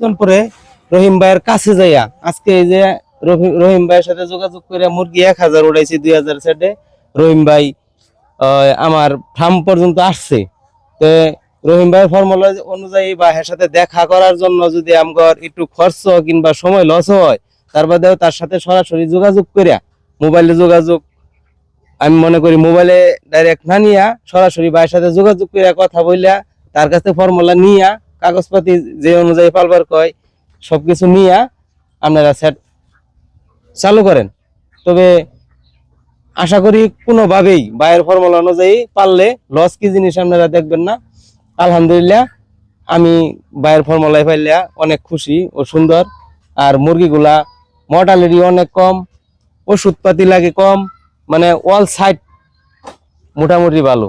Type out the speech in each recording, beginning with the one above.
কিছুক্ষণ পরে রহিম ভাইয়ের কাছে যাইয়া, আজকে এই যে রহি- রহিম ভাইয়ের সাথে যোগাযোগ করে মুরগি এক হাজার উড়াইছি, দুই হাজার সেটে রহিম ভাই আমার ফার্ম পর্যন্ত আসছে। তো রহিম ভাইয়ের ফর্মুলা অনুযায়ী বা এর সাথে দেখা করার জন্য যদি আমার একটু খরচ কিংবা সময় লস হয়, তার বাদেও তার সাথে সরাসরি যোগাযোগ করিয়া, মোবাইলে যোগাযোগ, আমি মনে করি মোবাইলে ডাইরেক্ট না নিয়া সরাসরি ভাইয়ের সাথে যোগাযোগ করিয়া কথা বললা তার কাছে ফর্মুলা নিয়া কাগজপাতি যে অনুযায়ী পালবার কয়, সবকিছু নিয়া আপনারা সেট চালু করেন। তবে আশা করি কোনোভাবেই বায়ের ফর্মুলা অনুযায়ী পারলে লস কি জিনিস আপনারা দেখবেন না। আলহামদুলিল্লাহ, আমি বায়ের ফর্মুলায় পাইলে অনেক খুশি ও সুন্দর। আর মুরগিগুলা মর্টালিটি অনেক কম, ওষুধপাতি লাগে কম মানে অল সাইড মোটামুটি ভালো।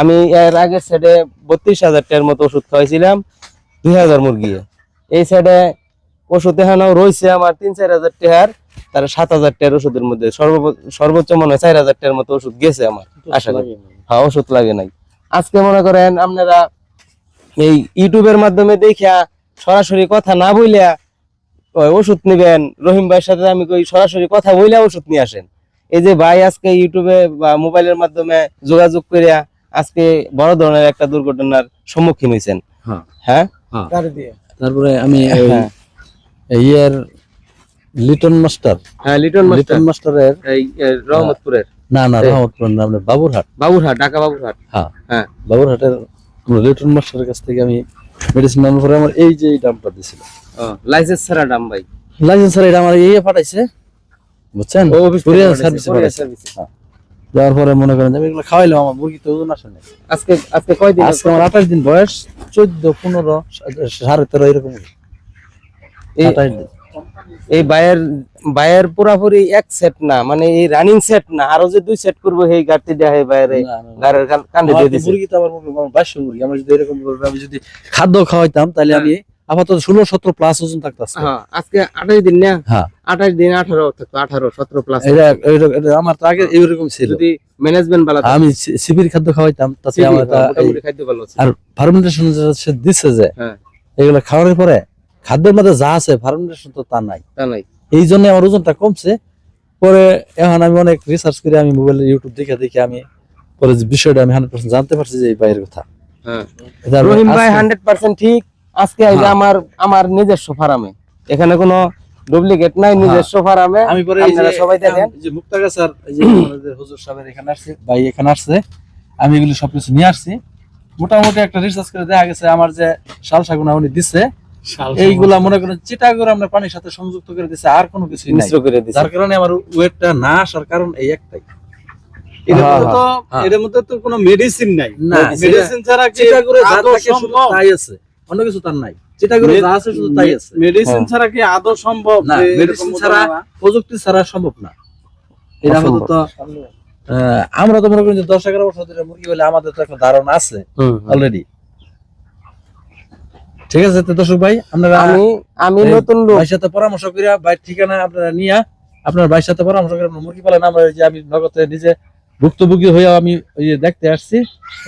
আমি এর আগের সাইডে বত্রিশ হাজার টাকার মতো ওষুধ খাওয়াইছিলাম। দুই হাজার মুরগি। এই সাইডে ওষুধ এখানেও রয়েছে আমার তিন চার হাজার টাকার তার সাত হাজার টাকার ওষুধের মধ্যে। সর্ব- সর্বোচ্চ মনে হয় চার হাজার টাকার মতো ওষুধ গেছে আমার আশা করি। হ্যাঁ ওষুধ লাগে নাই। আজকে মনে করেন আপনারা এই ইউটিউবের মাধ্যমে দেখিয়া সরাসরি কথা না বইলা ওই ওষুধ নিবেন রহিম ভাইয়ের সাথে আমি কই সরাসরি কথা বইলা ওষুধ নিয়ে আসেন। এই যে ভাই আজকে ইউটিউবে বা মোবাইলের মাধ্যমে যোগাযোগ করিয়া আজকে বড় ধরনের একটা দুর্ঘটনার সম্মুখীন হয়েছেন হ্যাঁ। হ্যাঁ। তারপরে আমি হ্যাঁ। ইয়ের লিটন মাস্টার হ্যাঁ লিটন লিটন মাস্টারের এই রহমতপুরের। না না এই। রহমতপুর না বাবুরহাট। বাবুরহাট ঢাকা বাবুরহাট। হ্যাঁ। হ্যাঁ। বাবুরহাটের লিটন মাস্টারের কাছ থেকে আমি মেডিসিন নেওয়ার পরে আমার এই যে এই দামটা দিছিল লাইসেন্স ছাড়া দাম ভাই। লাইসেন্স স্যার এটা আমার এই পাঠাইছে। বুঝছেন? ও অফিস পাঠাইছে, service যাওয়ার পরে মনে করেন আমি এগুলো খাওয়াইলাম আমার মুরগি তো ওজন আসে আজকে আজকে কয়দিন আজকে আমার আঠাশ দিন বয়স চোদ্দ পনেরো সাড়ে তেরো এরকম। এই- আঠাশ দিন। এই বায়ের বায়ের পুরাপুরি এক সেট না মানে এই রানিং সেট না আরও যে দুই সেট করব এই গাড়তি দেয়া হয় বাইরে। গাড়ির কান্দে দিয়ে দিছে। মুরগি তো আমার মুরগি, আমার মুরগি আমি যদি এরকম আমি যদি খাদ্য খাওয়াইতাম তাহলে আমি আপাতত ষোলো সতেরো প্লাস ওজন থাকতো আজকে। হ্যাঁ আঠাশ দিন না? হ্যাঁ। আঠাশ দিন আঠারো থাকতো আঠারো সতেরো প্লাস এটা আমার তো আগে এইরকম ছিল। যদি ম্যানেজমেন্ট বালা আমি শিবির খাদ্য খাওয়াইতাম তাতে আমার খাদ্য ভালো আর ফার্মেন্টেশন সে দিচ্ছে যে হ্যাঁ। এগুলো খাওয়ানোর পরে খাদ্যের মধ্যে যা আছে ফার্মেন্টেশন তো তা নাই। তা নাই। এই জন্য আমার ওজনটা কমছে। পরে এখন আমি অনেক রিসার্চ করে আমি মোবাইলে ইউটিউব দেখে দেখে আমি পরে বিষয়টা আমি হান্ড্রেড পার্সেন্ট জানতে পারছি যে এই বাইরের কথা। হ্যাঁ। রহিম ভাই হান্ড্রেড পার্সেন্ট ঠিক। আজকে এই যে হ্যাঁ। আমার আমার নিজস্ব ফার্মে। এখানে কোনো ডুপ্লিকেট নাই নিজস্ব ফার্মে। আমি পরে এই যে আপনারা সবাই দেখেন যে মুক্তাগা স্যার এই যে আমাদের হুজুর সাহেবের এখানে আসছে ভাই এখানে আসছে আমি এগুলি সবকিছু নিয়ে আসছি। মোটামুটি একটা রিসার্চ করে দেখা গেছে আমার যে শাল শাগুনা উনি দিচ্ছে এইগুলা মনে করেন চিটা করে আমরা পানির সাথে সংযুক্ত করে দিচ্ছে আর কোনো কিছু নাই। মিশ্র করে দিছে। যার কারণে আমার ওয়েটটা না আসার কারণ এই একটাই। এটার হ্যাঁ, মধ্যে তো হ্যাঁ। এটার মধ্যে তো কোনো মেডিসিন নাই। না, মেডিসিন ছাড়া চিটা করে যা আদৌ থাকে শুধু সম্ভব? তাই আছে। অন্য কিছু তার নাই। চিটা করে যা আছে শুধু তাই আছে। মেডিসিন। ছাড়া কি আদৌ সম্ভব না, এরকম ছাড়া প্রযুক্তি ছাড়া সম্ভব না। এটা অসম্ভব। আপাতত আমরা তো মনে করি যে দশ এগারো বছর ধরে মুরগি বলে আমাদের তো একটা ধারণা আছে। অলরেডি ঠিক আছে তো দর্শক ভাই আপনারা আমি আমি নতুন লোক। ভাইয়ের সাথে পরামর্শ করে ভাই ঠিকানা আপনারা নিয়া আপনার ভাইয়ের সাথে পরামর্শ করে আপনার মুরগি পালন আমরা যে আমি নগদে নিজে ভুক্তভোগী হয়ে আমি ওই যে দেখতে আসছি।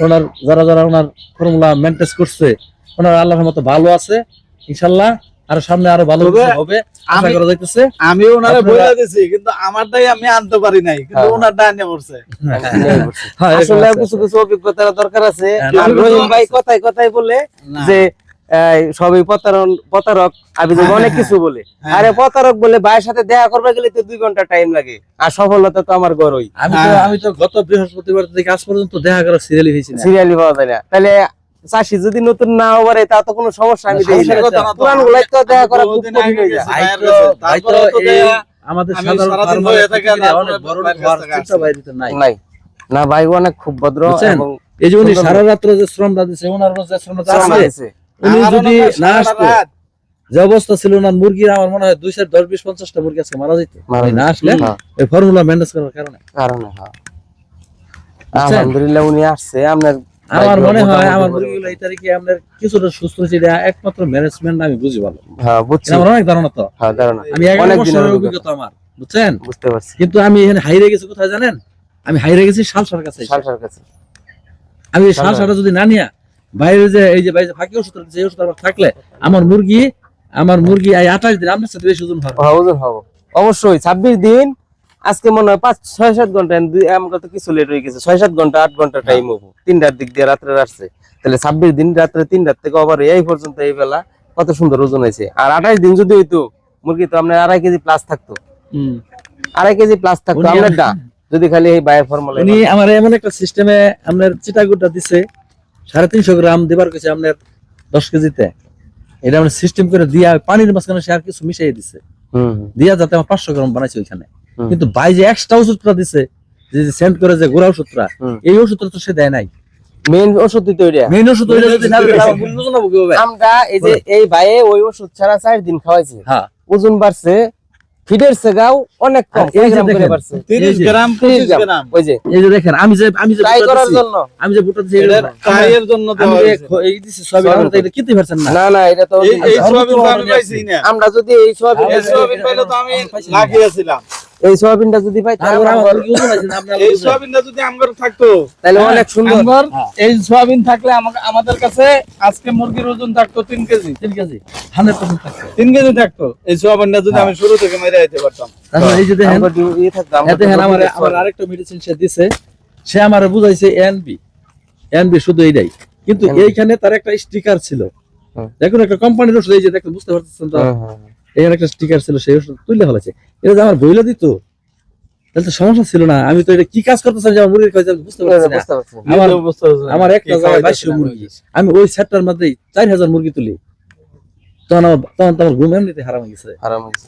ওনার যারা যারা ওনার ফর্মুলা মেনটেন করছে ওনার আল্লাহর মতো ভালো আছে ইনশাল্লাহ। আর সামনে আরও ভালো হবে আশা করা যাইতেছে। আমি ওনারে বলে দিছি কিন্তু আমারটাই আমি আনতে পারি নাই কিন্তু হ্যাঁ। ওনারটা আনে পড়ছে। হ্যাঁ, আসলে কিছু কিছু অভিজ্ঞতার দরকার আছে। হ্যাঁ, রহিম ভাই কথায় কথায় বলে যে সবই প্রতারণ প্রতারক আমি তো হ্যাঁ, অনেক হ্যাঁ, কিছু বলে। হ্যাঁ, আরে হ্যাঁ। প্রতারক বলে ভাইয়ের সাথে দেখা করবে গেলে তো দুই ঘণ্টা টাইম লাগে। আর সফলতা তো আমার গড়ই আমি তো হ্যাঁ। আমি তো গত বৃহস্পতিবার থেকে আজ পর্যন্ত দেখা করার সিরিয়ালই হয়েছি না। সিরিয়ালি পাওয়া যায় না। তাহলে চাষি যদি নতুন না পারে তা তো কোনো সমস্যা আমি না। না তো। পুরান গুলাই তো দেখা করা খুব কঠিন হয়ে যায়। আমাদের সাধারণ নাই। না ভাই অনেক খুব ভদ্র এবং এই যে উনি সারা রাত্র যে শ্রমটা দিচ্ছে ওনার যে শ্রমটা শ্রম আছে আছে। উনি যদি না আসতো যে অবস্থা ছিল ওনার মুরগির আমার মনে হয় দুই চার দশ বিশ পঞ্চাশটা মুরগি আজকে মারা যেত না আসলে হ্যাঁ, এই ফর্মুলা ম্যানেজ করার কারণে। কারণে হ্যাঁ। আলহামদুলিল্লাহ উনি আসছে আপনার আমার মনে হয় আমার মুরগিগুলো এই তারিখে আপনার কিছুটা সুস্থ হয়েছে এটা একমাত্র ম্যানেজমেন্ট আমি বুঝি ভালো। হ্যাঁ বুঝছি। আমার অনেক ধারণা তো। হ্যাঁ ধারণা। আমি অনেক বছরের অভিজ্ঞতা আমার বুঝছেন? বুঝতে পারছি। কিন্তু আমি এখানে হাইরে গেছি কোথায় জানেন? আমি হাইরে গেছি শালসার কাছে সালসার কাছে। আমি শালসাটা যদি না নিয়া বাইরে যে এই যে বাইরে ফাঁকি ওষুধ ওষুধ আমার থাকলে আমার মুরগি আমার মুরগি আঠাশ দিন আপনার সাথে বেশি ওজন হবে। হ্যাঁ, ওজন হব। অবশ্যই ছাব্বিশ দিন আজকে মনে হয় পাঁচ ছয় সাত ঘণ্টা আমরা তো কিছু লেট হয়ে গেছে। ছয় সাত ঘণ্টা আট ঘণ্টা টাইম হব। তিনটার দিক দিয়ে রাত্রে আসছে। তাহলে ছাব্বিশ দিন রাত্রে তিনটার থেকে আবার এই পর্যন্ত এই বেলা কত সুন্দর ওজন হয়েছে। আর আঠাশ দিন যদি হইতো মুরগি তো আপনার আড়াই কেজি প্লাস থাকতো। আড়াই কেজি প্লাস থাকতো আপনার ডা যদি খালি এই বায়ের ফর্মুলা উনি আমার এমন একটা সিস্টেমে আপনার চিটাগুটা দিছে সাড়ে তিনশো গ্রাম দেবার কাছে আপনার দশ কেজিতে। এটা আমরা সিস্টেম করে দিয়া পানির মাঝখানে সে আর কিছু মিশিয়ে দিছে। দিয়া যাতে আমার পাঁচশো গ্রাম বানাইছে ওইখানে। কিন্তু ভাই যে এক্সট্রা ওষুধটা দিছে যে সেন্ড করে যে গোড়া ওষুধটা এই ওষুধটা তো সে দেয় নাই। মেইন ওষুধই তো এটা মেইন ওষুধ ওইটা যদি না দিলে আমার মূল্য জানাব কীভাবে? আমরা এই যে এই ভাইয়ে ওই ওষুধ ছাড়া চার দিন খাওয়াইছে। হ্যাঁ। ওজন বাড়ছে ফিডের সেগাও অনেক কম এই যে কয় গ্রাম করে দেখেন, বাড়ছে। তিরিশ এই যে, গ্রাম 30 গ্রাম। গ্রাম। ওই যে। এই যে দেখেন আমি যে আমি যে ট্রাই করার জন্য। আমি যে বুটটা দিছি এটা এটা ট্রাইয়ের জন্য আমি দেওয়া যে হয়েছে। খ- এই দিছি সবই সবই আমরা তো এটা কিনতে পারছেন না। না না এটা তো এই এই সোয়াবিন তো তো আমি পাইছি না। আমরা যদি এই সোয়াবিন এই সোয়াবিন পাইলে তো আমি লাগিয়েছিলাম। এই সোয়াবিনটা যদি পাই তাহলে এই সোয়াবিনটা যদি আমার থাকতো তাহলে অনেক সুন্দর। হ্যাঁ। এই সোয়াবিন থাকলে আমাদের কাছে আজকে মুরগির ওজন থাকতো তিন কেজি। তিন কেজি। হান্ড্রেড পার্সেন্ট থাকছে তিন কেজি থাকতো। এই সোয়াবিনটা যদি হ্যাঁ। আমি শুরু থেকে মেরে দিতে পারতাম। তারপর এই যে দেখেন আমরা ইয়ে থাকতো, এতে আমার আরেকটা মেডিসিন সে দিছে সে আমারে বুঝাইছে এনবি এনবি শুধু এইটাই। কিন্তু এইখানে তার একটা স্টিকার ছিল। দেখুন একটা কোম্পানির ওষুধ এই যে দেখেন বুঝতে পারতেছেন তো? এখানে একটা স্টিকার ছিল সেই ওষুধ তুলে ফেলেছে। এটা যে আমার বইলা দিত তাহলে তো সমস্যা ছিল না। আমি তো এটা কি কাজ আমার মুরগির বুঝতে পারছি না। আমার একটা জায়গায় বাইশশো মুরগি। আমি ওই সেটটার মধ্যেই চার হাজার মুরগি তুলি। তখন আমার তখন তো আমার ঘুম এমনিতে হারাম গেছে। আরাম হয়েছে।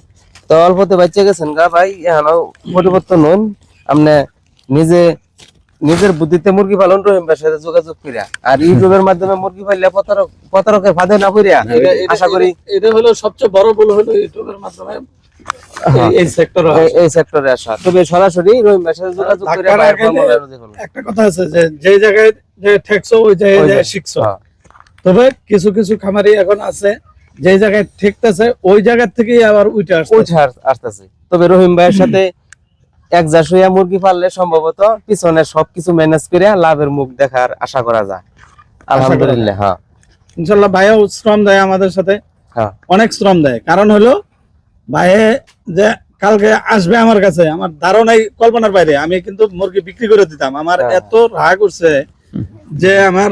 তো অল্পতে বাচ্চা গেছেন গা ভাই এখনও পরিবর্তন হন আপনি নিজে নিজের বুদ্ধিতে মুরগি পালন রহিম ভাইয়ের সাথে যোগাযোগ করিয়া আর ইউটিউবের মাধ্যমে মুরগি পাইলে প্রতারক প্রতারকের ফাঁদে না করিয়া আশা করি এটা- হলো সবচেয়ে বড় ভুল হলো ইউটিউবের মাধ্যমে। এই- এই এই- এই সেক্টরে আসা। তবে সরাসরি রহিম সাথে যোগাযোগ করিয়া বাইরের লাগাইলে- ফর্মুলা অনুযায়ী করুন। একটা কথা আছে যে যে জায়গায় যে ঠেকছো ওই জায়গায়। শিখছো। হ্যাঁ। তবে কিছু কিছু খামারি এখন আছে যে জায়গায় ঠেকতেছে ওই জায়গা থেকেই আবার উঠে আসছে উঠে আসতেছে। তবে রহিম ভাইয়ের সাথে এক জাস হইয়া মুরগি পাললে সম্ভবত পিছনে সবকিছু ম্যানেজ করে লাভের মুখ দেখার আশা করা যায়। আলহামদুলিল্লাহ হ্যাঁ। ইনশাল্লাহ ভাইও শ্রম দেয় আমাদের সাথে। হ্যাঁ। অনেক শ্রম দেয়। কারণ হলো ভাইয়ে যে কালকে আসবে আমার কাছে আমার ধারণাই কল্পনার বাইরে। আমি কিন্তু মুরগি বিক্রি করে দিতাম। আমার হ্যাঁ। এত রাগ উঠছে যে আমার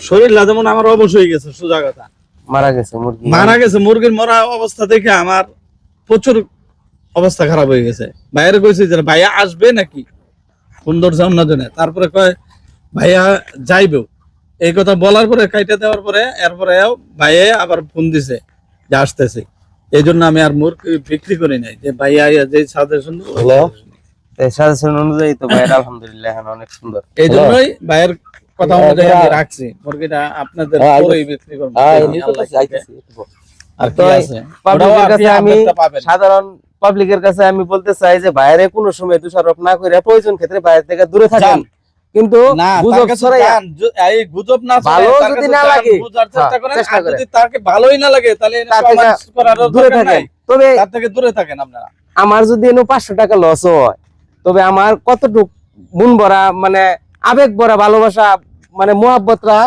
শরীর যেমন আমার অবশ হয়ে গেছে সোজা কথা। মারা গেছে মুরগি। মারা গেছে মুরগির মরা অবস্থা দেখে আমার প্রচুর অবস্থা খারাপ হয়ে গেছে। বাইরে কইছে যে ভাইয়া আসবে নাকি? সুন্দর অন্য জনে। তারপরে কয় ভাইয়া যাইবেও এই কথা বলার পরে কাইটা দেওয়ার পরে এরপরে ভাইয়া আবার ফোন দিছে যে আসতেছে। এই জন্য আমি আর মুরগি বিক্রি করি নাই। যে ভাইয়া যে সাজেশন সাজেশন অনুযায়ী তো ভাইয়ের আলহামদুলিল্লাহ এখন অনেক সুন্দর। এই জন্যই ভাইয়ের কথা অনুযায়ী আমি রাখছি। মুরগিটা আপনাদের হ্যাঁ, পরেই বিক্রি করব। থেকে। আর কি তো আছে? পাবলিকের কাছে আমি সাধারণ পাবলিকের কাছে আমি বলতে চাই যে বাইরে কোনো সময় দোষারোপ না করে প্রয়োজন ক্ষেত্রে বাইরে থেকে দূরে থাকেন। কিন্তু গুজব তার কাছে ছড়াইয়া যান, য- এই গুজব না ভালো যদি না লাগে, চেষ্টা করেন, চেষ্টা আর করেন। যদি তাকে ভালোই না লাগে তাহলে এটা তার থেকে সমাজ করারও দূরে থাকেন। তবে তার থেকে দূরে থাকেন আপনারা। আমার যদি এনে টাকা লস হয় তবে আমার কতটুক মন ভরা মানে আবেগ ভরা ভালোবাসা মানে মোহাব্বতরা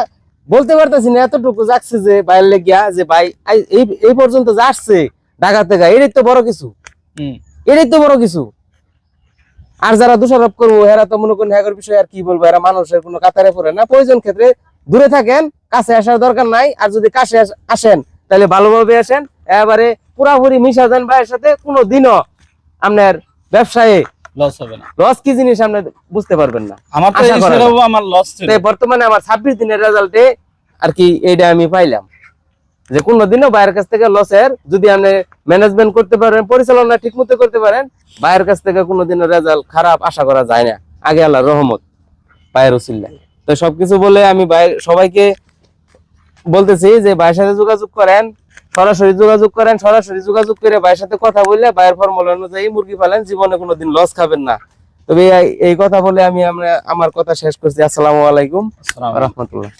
বলতে পারতেছি না এতটুকু যাচ্ছে যে বাইরে লেগিয়া যে ভাই এই এই পর্যন্ত যাচ্ছে ঢাকা থেকে এটাই তো বড় কিছু। এটাই তো বড় কিছু। আর যারা দোষারোপ করব এরা তো মনে করেন হ্যাগর বিষয়ে আর কি বলব এরা মানুষের কোনো কাতারে পড়ে না। প্রয়োজন ক্ষেত্রে দূরে থাকেন কাছে আসার দরকার নাই আর যদি কাছে আসেন তাহলে ভালোভাবে আসেন। এবারে পুরাপুরি মিশা যান ভাইয়ের সাথে কোনো দিনও আপনার ব্যবসায়ে লস হবে না। লস কি জিনিস আপনি বুঝতে পারবেন না। আমার তো লস বর্তমানে আমার ছাব্বিশ দিনের রেজাল্টে আর কি এইটা আমি পাইলাম। যে কোনোদিনও বাইরের কাছ থেকে লসের যদি আপনি ম্যানেজমেন্ট করতে পারেন পরিচালনা ঠিক মতো করতে পারেন বাইরের কাছ থেকে কোনোদিনও রেজাল্ট খারাপ আশা করা যায় না। আগে আল্লাহ রহমত বাইরের উসিল্লা তো সবকিছু বলে আমি বাইরে সবাইকে বলতেছি যে ভাইয়ের সাথে যোগাযোগ করেন সরাসরি যোগাযোগ করেন সরাসরি যোগাযোগ করে ভাইয়ের সাথে কথা বললে ভাইয়ের ফর্মুলা অনুযায়ী মুরগি পালেন জীবনে কোনোদিন লস খাবেন না। তবে এই- এই কথা বলে আমি আমরা আমার কথা শেষ করছি। আসসালামু আলাইকুম। রহমতুল্লাহ।